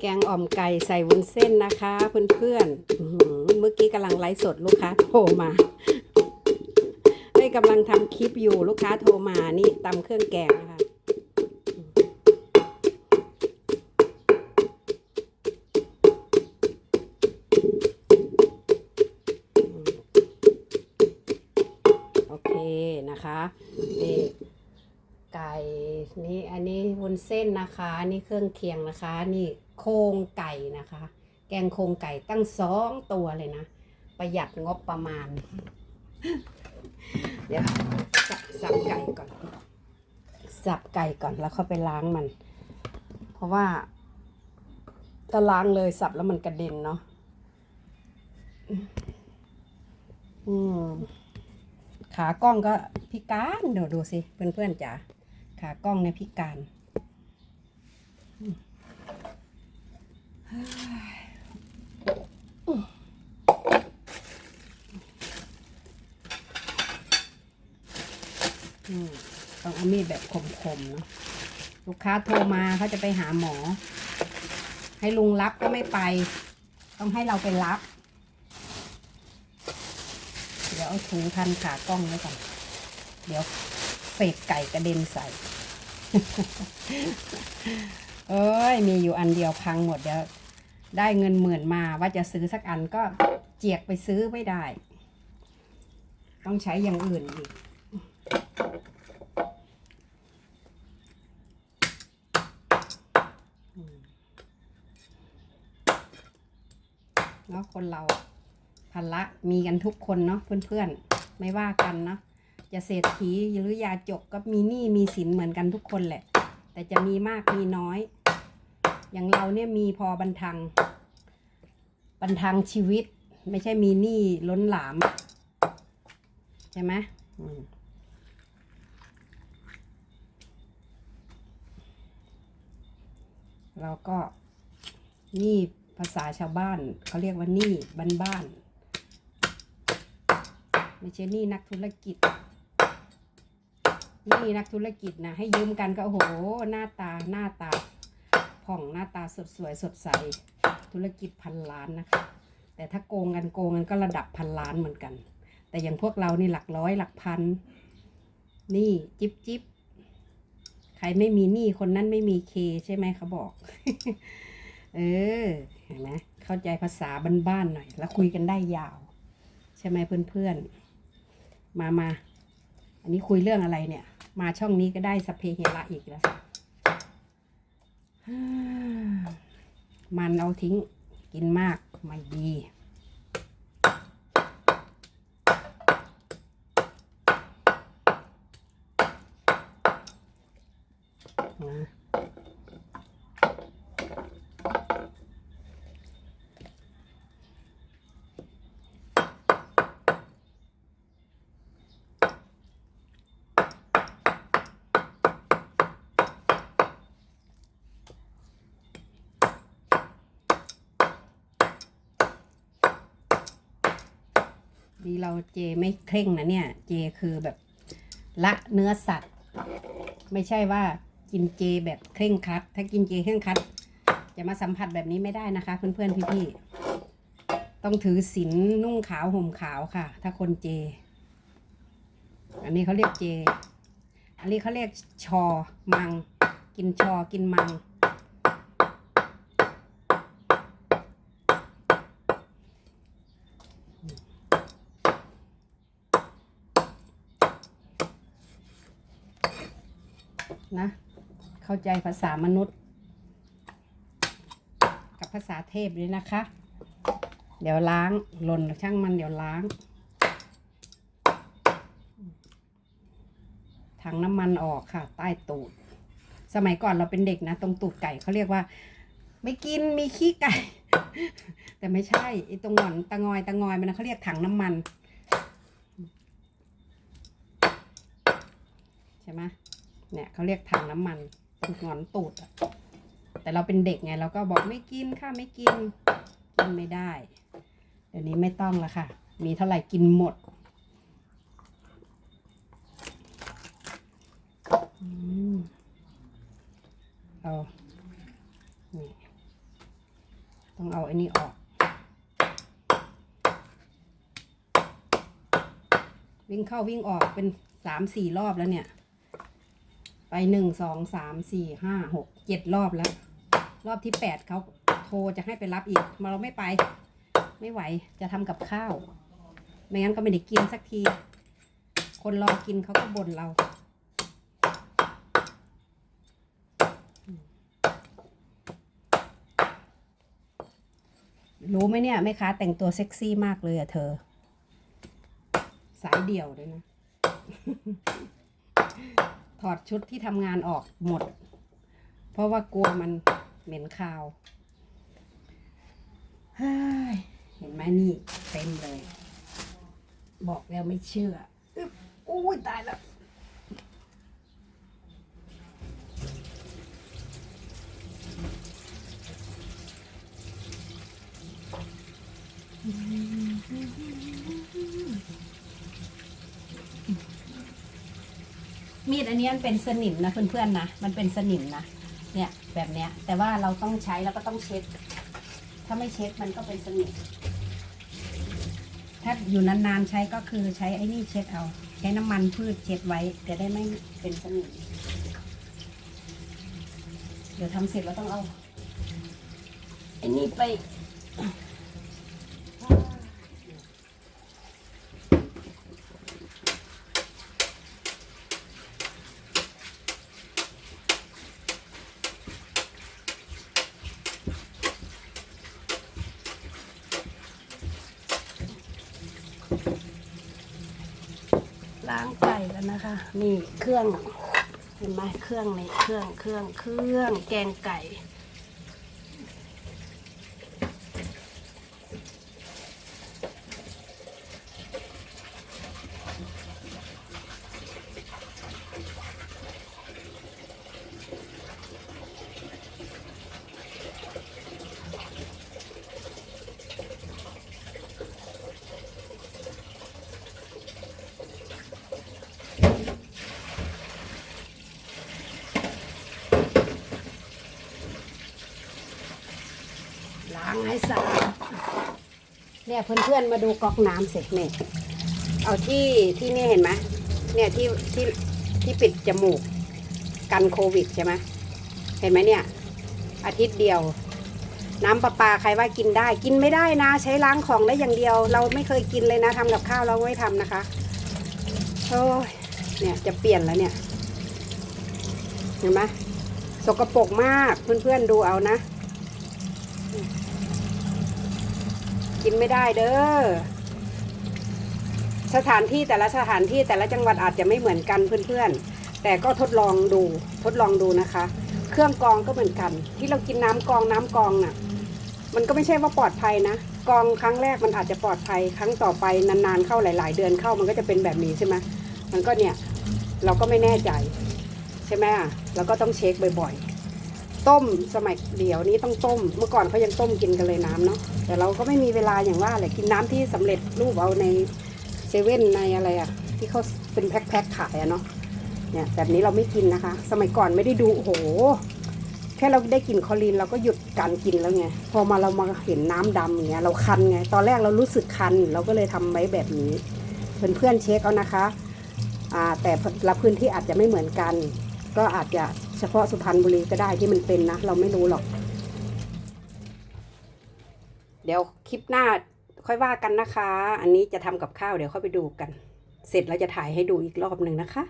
แกงอ่อมไก่ใส่วุ้นเส้นนะคะ เพื่อนๆอื้อหือเมื่อกี้กำลังไลฟ์สดลูกค้าโทรมาได้กำลังทำคลิปอยู่ลูกค้าโทรมานี่ตำเครื่องแกงนะคะโอเคนะคะนี่ไก่นี่อันนี้วุ้นเส้นนะคะ นี่เครื่องเคียงนะคะนี่ ครงไก่นะคะ แกงโครงไก่ตั้งสองตัวเลยนะ ประหยัดงบประมาณ เดี๋ยวสับสับไก่ก่อน สับไก่ก่อนแล้วเข้าไปล้างมัน เพราะว่าถ้าล้างเลยสับแล้วมันกระเด็นเนาะอืมขากล้องก็พิการเดี๋ยวดูสิ เพื่อนๆจ๋าขากล้องเนี่ยพิการ อืม ต้องเอามีดแบบคมๆเนาะลูกค้าโทรมาเขาจะไปหาหมอ ให้ลุงรับก็ไม่ไป ต้องให้เราไปรับ เดี๋ยวเอาถุงพันขากล้องไว้ก่อน เดี๋ยวเศษไก่กระเด็นใส่ เอ้ย มีอยู่อันเดียวพังหมดเดี๋ยวได้เงินหมื่นมาว่าจะซื้อสักอันก็เจียกไปซื้อไม่ได้ ต้องใช้อย่างอื่นอีก เนาะคนเราภาระมีกันทุกคนเนาะเพื่อนๆ ไม่ว่ากันเนาะจะเศรษฐีหรือยาจกก็มีหนี้มีสินเหมือนกันทุกคนแหละ แต่จะมีมากมีน้อย อย่างเราเนี่ยมีพอบรรทังบรรทังชีวิต ไม่ใช่มีหนี้ล้นหลาม ใช่ไหมเราก็หนี้ภาษาชาวบ้านเขาเรียกว่าหนี้บ้านๆไม่ใช่หนี้นักธุรกิจ นี้นักธุรกิจนะให้ยืมกันก็โอ้โห หน้าตาหน้าตาผ่องหน้าตาสดสวยสดใส ธุรกิจพันล้านนะคะ แต่ถ้าโกงกันโกงกันก็ระดับพันล้านเหมือนกัน แต่อย่างพวกเรานี่หลักร้อยหลักพัน นี่จิบจิบใครไม่มีหนี้คนนั้นไม่มีเคใช่ไหมเขาบอก เออเห็นไหมเข้าใจภาษาบ้านๆหน่อย แล้วคุยกันได้ยาว ใช่ไหมเพื่อนๆ มามาอันนี้คุยเรื่องอะไรเนี่ย มาช่องนี้ก็ได้สเพเฮระอีกแล้วมันเอาทิ้งกินมากไม่ดีนะ ดีเราเจไม่เคร่งนะเนี่ย เจคือแบบละเนื้อสัตว์ ไม่ใช่ว่ากินเจแบบเคร่งครัด ถ้ากินเจเคร่งครัดจะมาสัมผัสแบบนี้ไม่ได้นะคะ เพื่อนๆพี่ๆต้องถือศีลนุ่งขาวห่มขาวค่ะ ถ้าคนเจ อันนี้เขาเรียกเจ อันนี้เขาเรียกชอมัง กินชอกินมัง นะ เข้าใจภาษามนุษย์ กับภาษาเทพเลยนะคะ เดี๋ยวล้างหล่นช่างมันเดี๋ยวล้างถังน้ำมันออกค่ะ ใต้ตูด สมัยก่อนเราเป็นเด็กนะ ตรงตูดไก่เขาเรียกว่า ไม่กินมีขี้ไก่ แต่ไม่ใช่ไอ้ตรงหงอนตะงอยตะงอยมันนะเขาเรียกถังน้ำมัน ใช่ไหม เนี่ยเขาเรียกถังน้ำมันตรงงอนตูดอะแต่เราเป็นเด็กไงเราก็บอกไม่กินค่ะไม่กินกินไม่ได้เดี๋ยวนี้ไม่ต้องละค่ะ มีเท่าไหร่กินหมดอเอานี่ต้องเอาไอ้นี่ออก วิ่งเข้าวิ่งออกเป็นสามสี่รอบแล้วเนี่ย หนึ่งสองสามสี่ห้าหกเจ็ดรอบแล้ว รอบที่แปดเขาโทรจะให้ไปรับอีก มาเราไม่ไป ไม่ไหวจะทำกับข้าว ไม่งั้นก็ไม่ได้กินสักที คนรอกินเขาก็บ่นเรารู้ไหมเนี่ยแม่ค้าแต่งตัวเซ็กซี่มากเลยอะเธอ สายเดี่ยวเลยนะ ดชุดที่ทำงานออกหมด เพราะว่ากลัวมันเหม็นคาวเห็นไหมนี่เต็มเลย บอกแล้วไม่เชื่ออุ้ยตายแล้วมี มีดอันนี้มันเป็นสนิมนะเพื่อนๆนะมันเป็นสนิมนะเนี่ยแบบเนี้ย แต่ว่าเราต้องใช้แล้วก็ต้องเช็ด ถ้าไม่เช็ดมันก็เป็นสนิมถ้าอยู่นานๆใช้ก็คือใช้ไอ้นี่เช็ดเอา ใช้น้ำมันพืชเช็ดไว้จะได้ไม่เป็นสนิมเดี๋ยวทำเสร็จเราต้องเอาไอ้นี่ไป ล้างไก่แล้วนะคะ นี่เครื่องเห็นไหมเครื่องในเครื่องเครื่องเครื่องแกงไก่ ล้างให้สาเนี่ยเพื่อนๆมาดูก๊อกน้ำเสร็จเนี่ยเอาที่ที่นี่เห็นไหมเนี่ยที่ที่ที่ปิดจมูกกันโควิดใช่ไหมเห็นไหมเนี่ย อาทิตย์เดียว น้ำประปาใครว่ากินได้ กินไม่ได้นะ ใช้ล้างของได้อย่างเดียว เราไม่เคยกินเลยนะทำกับข้าวเราไม่ทำนะคะโอ้ยเนี่ยจะเปลี่ยนแล้วเนี่ย เห็นไหมสกปรกมากเพื่อนๆดูเอานะ กินไม่ได้เด้อ สถานที่แต่ละสถานที่แต่ละจังหวัดอาจจะไม่เหมือนกันเพื่อนๆ แต่ก็ทดลองดูทดลองดูนะคะ เครื่องกรองก็เหมือนกัน ที่เรากินน้ำกรองน้ำกรองน่ะ มันก็ไม่ใช่ว่าปลอดภัยนะกรองครั้งแรกมันอาจจะปลอดภัย ครั้งต่อไปนานๆเข้าหลาย ๆ เดือนเข้ามันก็จะเป็นแบบนี้ใช่ไหมมันก็เนี่ยเราก็ไม่แน่ใจ ใช่ไหมอะเราก็ต้องเช็คบ่อยๆ ต้มสมัยเดี๋ยวนี้ต้องต้ม เมื่อก่อนเขายังต้มกินกันเลยน้ำเนาะแต่เราก็ไม่มีเวลาอย่างว่าแหละกินน้ำที่สำเร็จรูปเอาในเซเว่นในอะไรอะที่เขาเป็นแพ็คๆขายอะเนาะเนี่ยแบบนี้เราไม่กินนะคะ สมัยก่อนไม่ได้ดูโอ้โห แค่เราได้กลิ่นคลอรีนเราก็หยุดการกินแล้วไงพอมาเรามาเห็นน้ำดำอย่างเงี้ยเราคันไงตอนแรกเรารู้สึกคัน เราก็เลยทำไว้แบบนี้ เพื่อนๆเช็คเอานะคะแต่ละพื้นที่อาจจะไม่เหมือนกัน ก็อาจจะ เฉพาะสุพรรณบุรีก็ได้ที่มันเป็นนะ เราไม่รู้หรอก เดี๋ยวคลิปหน้าค่อยว่ากันนะคะ อันนี้จะทำกับข้าวเดี๋ยวเข้าไปดูกัน เสร็จแล้วจะถ่ายให้ดูอีกรอบหนึ่งนะคะ